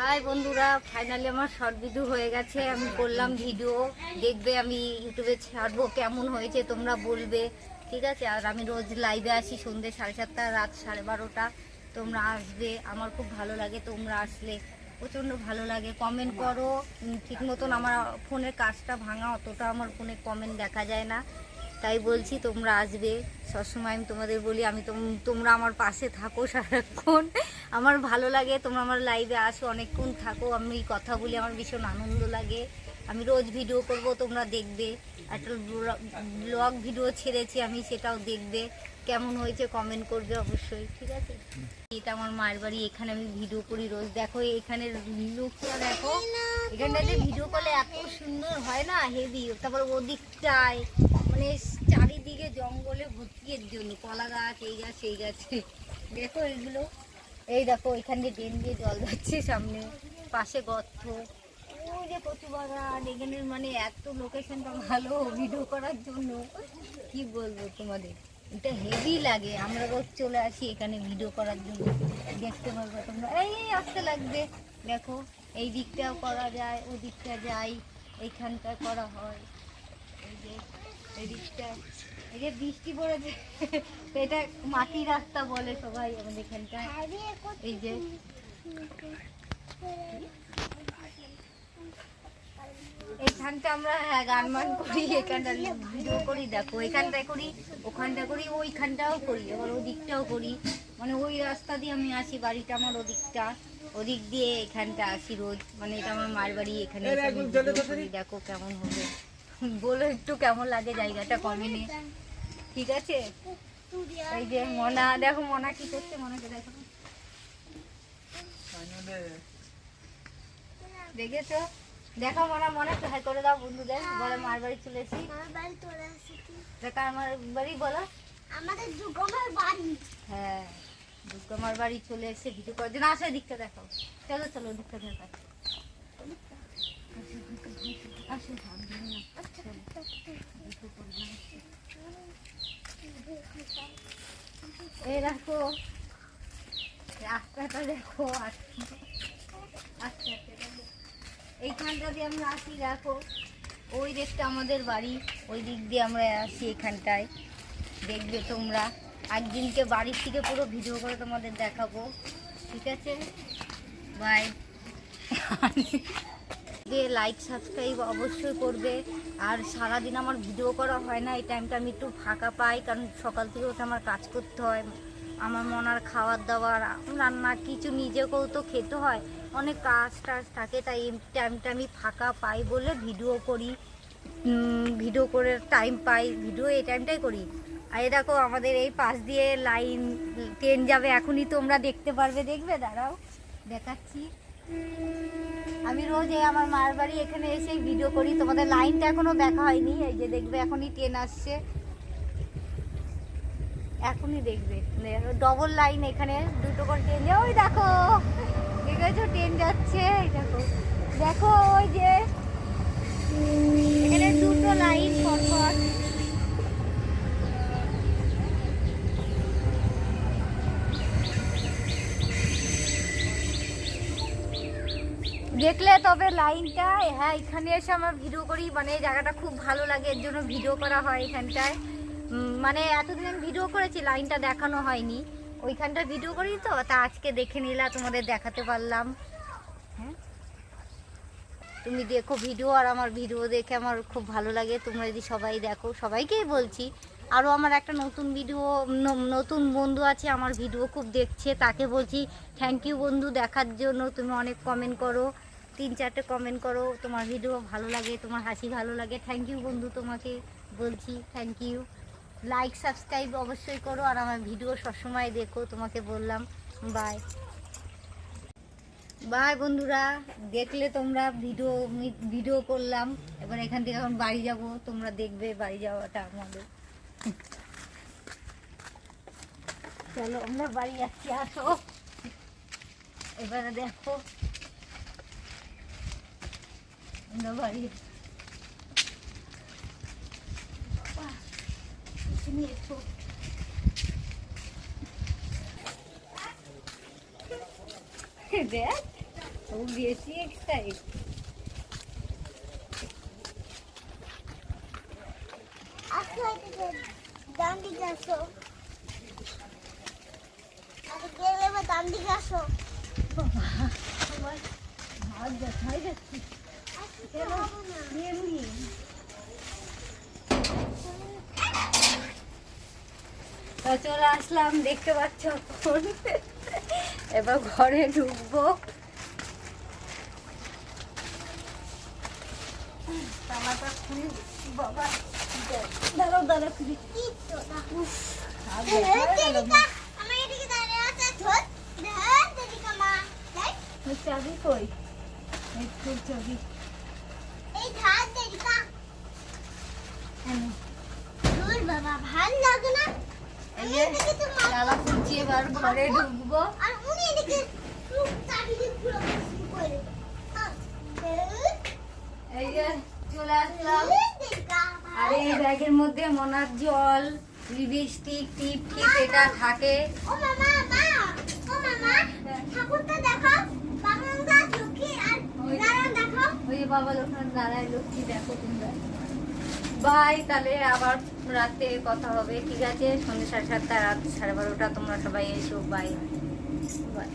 High বন্ধুরা finally আমার short video হয়ে গেছে, আমি করলাম ভিডিও দেখবে আমি ইউটিউবে ছাড়বো, কেমন হয়েছে তোমরা বলবে। ঠিক আছে, আর আমি রোজ লাইভে আসি সন্ধ্যে সাড়ে সাতটা, রাত সাড়ে বারোটা। তোমরা আসবে, আমার খুব ভালো লাগে তোমরা আসলে। প্রচণ্ড ভালো লাগে কমেন্ট করো। ঠিক মতন আমার ফোনের কাজটা ভাঙা, অতটা আমার ফোনে কমেন্ট দেখা যায় না। তাই বলছি তোমরা আসবে। সবসময় আমি তোমাদের বলি, আমি তোম- তোমরা আমার পাশে থাকো সারাক্ষণ। আমার ভালো লাগে, তোমরা আমার লাইভে আসো, অনেকক্ষণ থাকো, আমি কথা বলি, আমার ভীষণ আনন্দ লাগে। আমি রোজ ভিডিও করব, তোমরা দেখবে। একটা ব্লগ ভিডিও ছেড়েছি আমি, সেটাও দেখবে। কেমন হয়েছে কমেন্ট করবে অবশ্যই, ঠিক আছে? এটা আমার মায়ের বাড়ি, এখানে আমি ভিডিও করি রোজ। দেখো এখানের লুকটা দেখো। এখানটাতে ভিডিও করলে এত সুন্দর হয় না হেভি তারপর ওদিকটায় মানে চারিদিকে জঙ্গলে ভর্তি এর জন্য। কলা গাছ, এই গাছ, সেই গাছে। দেখো এগুলো। এই দেখো, এখান দিয়ে ড্রেন দিয়ে জল যাচ্ছে সামনে। পাশে গর্ত। ওই যে কচু বাগান এখানের মানে এত লোকেশনটা ভালো ভিডিও করার জন্য। কি বলব তোমাদের? এটা হেভি লাগে। আমরা রোজ চলে আসি এখানে ভিডিও করার জন্য। দেখতে পারব তোমরা। এই এই আসতে লাগবে। দেখো, এই দিকটাও করা যায় ওই দিকটা যাই, এইখানটা করা হয়। এই যে, এই দিকটা। এই বৃষ্টি পড়েছে। এটা মাটি রাস্তা বলে সবাই আমাদের এখানটা এই যে। এইখানটা আমরা হ্যাঁ, গান মান করি এখানটা ভিডিও করি দেখো এখানটায় করি ওখানটা করি ওইখানটাও করি আবার ওদিকটাও করি। মানে ওই রাস্তা দিয়ে আমি আসি বাড়িটা আমার ওদিকটা। ওদিক দিয়ে এখানটা আসি রোজ। মানে এটা আমার মার বাড়ি এখানে দেখো কেমন হবে। বলো একটু কেমন লাগে জায়গাটা কমেনে? ঠিক আছে? এই যে মনা দেখো মনা কি করছে? মনাকে দেখো। দেখেছ? দেখো মনা মনে হাই করে দাও বন্ধুদের। বলে মার বাড়ি চলে এসি আমার বাড়ি চলে আসছি দেখা আমার বাড়ি বলো। আমাদের দুগমের বাড়ি। হ্যাঁ দুর্গমার বাড়ি চলে এসে ভিডিও করার জন্য আসো দিকটা দেখো। চলো চলো দিকটা দেখো। এই দেখো, রাস্তাটা দেখো আস্তে আস্তে আস্তে এইখানটা দিয়ে আমরা আসি, দেখো। ওই দিকটা আমাদের বাড়ি, ওই দিক দিয়ে আমরা আসি এখানটায়। দেখবে তোমরা। একদিনকে বাড়ির থেকে পুরো ভিডিও করে তোমাদের দেখাবো। ঠিক আছে? বাই দিয়ে লাইক সাবস্ক্রাইব অবশ্যই করবে। আর সারাদিন আমার ভিডিও করা হয় না, এই টাইমটা আমি একটু ফাঁকা পাই, কারণ সকাল থেকে উঠে আমার কাজ করতে হয়। আমার মনার খাওয়ার দাওয়ার, রান্না কিছু নিজেকেও তো খেতে হয়। অনেক কাজ টাজ থাকে, তাই এই টাইমটা আমি ফাঁকা পাই বলে ভিডিও করি। ভিডিও করে টাইম পাই ভিডিও এই টাইমটাই করি। আর এই দেখো, আমাদের এই পাশ দিয়ে লাইন ট্রেন যাবে এখনই, তোমরা দেখতে পারবে। দেখবে? দাঁড়াও, দেখাচ্ছি। আমি রোজ এই আমার মার বাড়ি এখানে এসে ভিডিও করি। তোমাদের লাইনটা এখনও দেখা হয়নি। এই যে দেখবে, এখনই ট্রেন আসছে। এখনই দেখবে। ডবল লাইন এখানে। দুটো করে ট্রেন ওই দেখো ঠিক আছে ট্রেন যাচ্ছে। দেখো। দেখো, ওই যে এখানে দুটো লাইন পরপর দেখলে তবে লাইনটা হ্যাঁ এখানে এসে আমরা ভিডিও করি মানে জায়গাটা খুব ভালো লাগে, এর জন্য ভিডিও করা হয় এখানটায়। মানে এতদিন আমি ভিডিও করেছি, লাইনটা দেখানো হয়নি। ওইখানটা ভিডিও করি তো, তা আজকে দেখে নিলা, তোমাদের দেখাতে পারলাম। হ্যাঁ? তুমি দেখো ভিডিও আর আমার ভিডিও দেখে আমার খুব ভালো লাগে। তোমরা যদি সবাই দেখো, সবাইকেই বলছি আরও আমার একটা নতুন ভিডিও নতুন বন্ধু আছে, আমার ভিডিও খুব দেখছে, তাকে বলছি থ্যাংক ইউ বন্ধু, দেখার জন্য, তুমি অনেক কমেন্ট করো। তিন চারটে কমেন্ট করো, তোমার ভিডিও ভালো লাগে, তোমার হাসি ভালো লাগে। থ্যাংক ইউ বন্ধু তোমাকে, বলছি থ্যাংক ইউ লাইক সাবস্ক্রাইব অবশ্যই করো, আর আমার ভিডিও সবসময় দেখো, তোমাকে বললাম। বাই বাই বন্ধুরা, দেখলে তোমরা ভিডিও ভিডিও করলাম। এবার এখান থেকে এখন বাড়ি যাব, তোমরা দেখবে বাড়ি যাওয়াটা আমাদের। চলো, আমরা বাড়ি যাচ্ছি, আসো। এবারে দেখো। আমরা বাড়ি বাহ, এখানে এসো দেখ ও বেশি এক্সাইট আসো এদিকে ডান দিকে আসো আরে গেলে এবার ডান দিকে আসো হাত দেখাই যাচ্ছে আসতে হবে না এমনি তা চলে আসলাম দেখতে পাচ্ছ এখন। এবার ঘরে ঢুকবো। খুলি বাবা। দাঁড়াও দাঁড়াও খুলি কি তো না। উফ, হাত ব্যথা হয়ে গেল। দেদিকা আমার এদিকে দাঁড়িয়ে আছে ধর ধর দেদিকা মা দেখ ওই চাবি কই একটু চাবি এই ধার দেদিকা হ্যাঁ ধর বাবা এবার ঘরে ঢুকবো। আর উনি এদিকে এই যে চলে আসলাম। আর এই ব্যাগের মধ্যে মনার জল লিপস্টিক টিপ টিপ এটা থাকে। ও মামা মা। ও মামা ঠাকুরটা দেখাও বাংলা লক্ষ্মী আর নারায়ণ দেখাও ওই বাবা লক্ষ্মী দেখো তোমরা। বাই, তাহলে আবার রাতে কথা হবে। ঠিক আছে, সন্ধ্যে সাড়ে সাতটা, রাত সাড়ে বারোটা, তোমরা সবাই এসো, বাই। বাই।